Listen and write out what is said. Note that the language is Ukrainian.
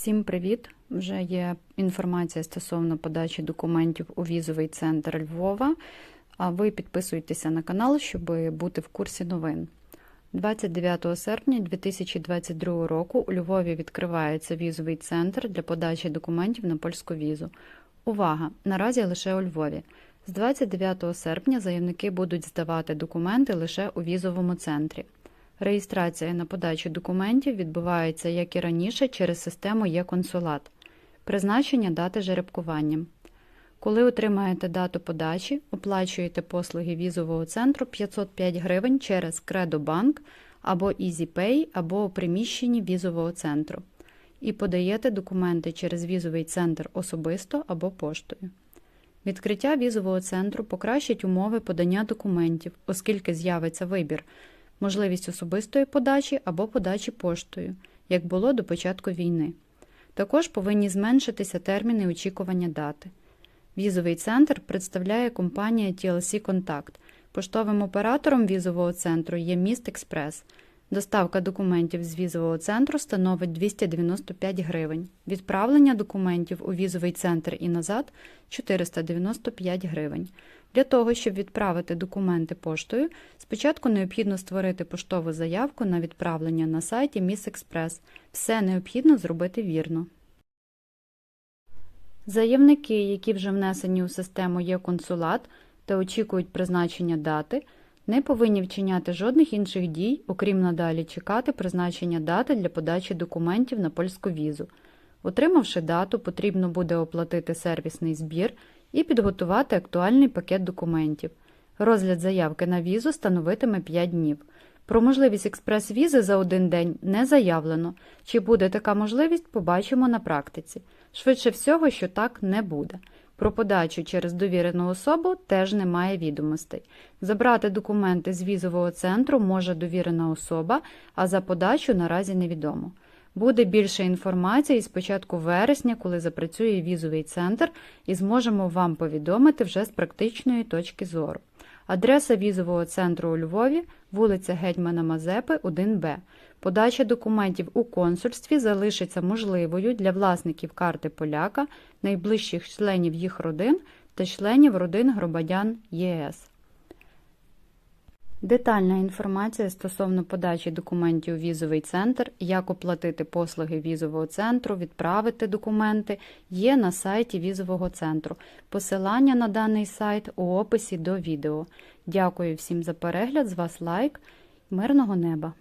Всім привіт! Вже є інформація стосовно подачі документів у візовий центр Львова. А ви підписуйтеся на канал, щоб бути в курсі новин. 29 серпня 2022 року у Львові відкривається візовий центр для подачі документів на польську візу. Увага! Наразі лише у Львові. З 29 серпня заявники будуть здавати документи лише у візовому центрі. Реєстрація на подачу документів відбувається, як і раніше, через систему Є-консулат. Призначення дати жеребкуванням. Коли отримаєте дату подачі, оплачуєте послуги візового центру 505 гривень через Кредобанк або EasyPay, або у приміщенні візового центру. І подаєте документи через візовий центр особисто або поштою. Відкриття візового центру покращить умови подання документів, оскільки з'явиться вибір можливість особистої подачі або подачі поштою, як було до початку війни. Також повинні зменшитися терміни очікування дати. Візовий центр представляє компанія TLC Contact. Поштовим оператором візового центру є Міст Експрес. Доставка документів з візового центру становить 295 гривень. Відправлення документів у візовий центр і назад 495 гривень. Для того, щоб відправити документи поштою, спочатку необхідно створити поштову заявку на відправлення на сайті Міс Експрес. Все необхідно зробити вірно. Заявники, які вже внесені у систему є консулат та очікують призначення дати, не повинні вчиняти жодних інших дій, окрім надалі чекати призначення дати для подачі документів на польську візу. Отримавши дату, потрібно буде оплатити сервісний збір і підготувати актуальний пакет документів. Розгляд заявки на візу становитиме 5 днів. Про можливість експрес-візи за один день не заявлено. Чи буде така можливість, побачимо на практиці. Швидше всього, що так не буде. Про подачу через довірену особу теж немає відомостей. Забрати документи з візового центру може довірена особа, а за подачу наразі невідомо. Буде більше інформації з початку вересня, коли запрацює візовий центр, і зможемо вам повідомити вже з практичної точки зору. Адреса візового центру у Львові, вулиця Гетьмана Мазепи, 1Б. Подача документів у консульстві залишиться можливою для власників карти поляка, найближчих членів їх родин та членів родин громадян ЄС. Детальна інформація стосовно подачі документів у візовий центр, як оплатити послуги візового центру, відправити документи, є на сайті візового центру. Посилання на даний сайт у описі до відео. Дякую всім за перегляд, з вас лайк, мирного неба!